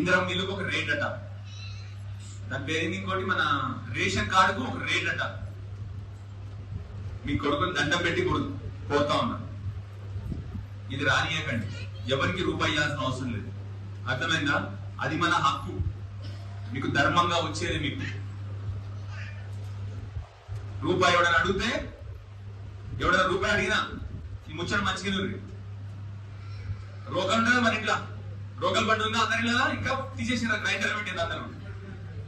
ఇందిరం మిల్లుకు ఒక రేట్ అట. దాని పేరు ఇంకోటి? మన రేషన్ కార్డుకు ఒక రేట్ అట. మీ కొడుకుని దండం పెట్టి పోతా ఉన్నా. ఇది రానియకండి. ఎవరికి రూపాయి ఇవ్వాల్సిన అవసరం లేదు. అర్థమైందా? అది మన హక్కు. మీకు ధర్మంగా వచ్చేది మీకు. రూపాయి ఎవడని అడిగితే ఎవడైనా రూపాయి అడిగినా ఈ ముచ్చట మంచిగా రోగం ఉండదు మన ఇంట్లో. రోగల్ బండి ఉందా అందరి లేదా? ఇంకా తీసేసిన గ్రైండర్ పెట్టింది అందరూ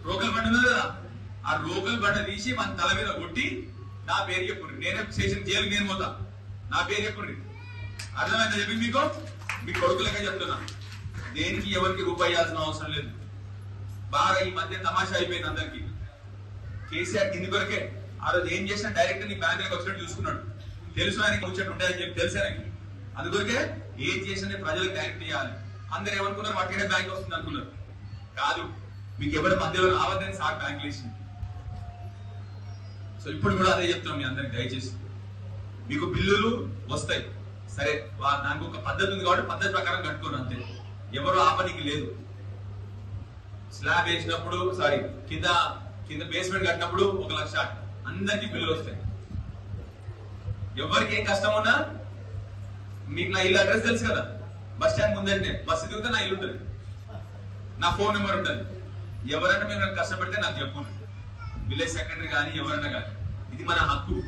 రోగల్ బండి ఉందా కదా ఆ రోగల్ బండ తీసి మన తల మీద కొట్టి నా పేరు చెప్పుండ్రి నేనే చేసిన జైలు నేను పోతా. నా పేరు చెప్పుండ్రి అర్థమైందా చెప్పి మీకు? మీ కొడుకులకే చెప్తున్నా. దేనికి ఎవరికి రూపాయి ఇవ్వాల్సిన అవసరం లేదు. బాగా ఈ మధ్య తమాషా అయిపోయింది అందరికి. కేసీఆర్ కింది కొరకే. ఆ రోజు ఏం చేసినా డైరెక్ట్ నీ బ్యాంక్లోకి వచ్చినట్టు చూసుకున్నాడు. తెలుసు ఆయనకి వచ్చినట్టు ఉంటాయని చెప్పి తెలుసు ఆయనకి. అందుకొరకే ఏం చేసినా ప్రజలకు డైరెక్ట్ చేయాలి. అందరు ఏమనుకున్నారు? వాటికనే బ్యాంక్ వస్తుంది అనుకున్నారు. కాదు మీకు ఎవరి మధ్యలో రావద్దని సార్ బ్యాంక్ వేసింది సో ఇప్పుడు కూడా అదే చెప్తున్నాం మీ అందరికి దయచేసి. మీకు బిల్లులు వస్తాయి. సరే వా- దానికి ఒక పద్ధతి ఉంది కాబట్టి పద్ధతి ప్రకారం కట్టుకోరు అంతే. ఎవరు ఆపనికి లేదు. స్లాబ్ వేసినప్పుడు సారీ కింద కింద బేస్మెంట్ కట్టినప్పుడు ఒక లక్ష. అందరికి బిల్లులు వస్తాయి. ఎవరికి ఏం కష్టం ఉన్నా మీకు నా ఇల్లు అడ్రస్ తెలుసు కదా. బస్ స్టాండ్ ముందంటే బస్సు దిగితే నా ఇల్లు ఉంటుంది. నా ఫోన్ నెంబర్ ఉంటుంది. ఎవరైనా మీరు కష్టపడితే నాకు చెప్పు విలేజ్ సెక్రటరీ కానీ ఎవరైనా కానీ. ఇది మన హక్కు.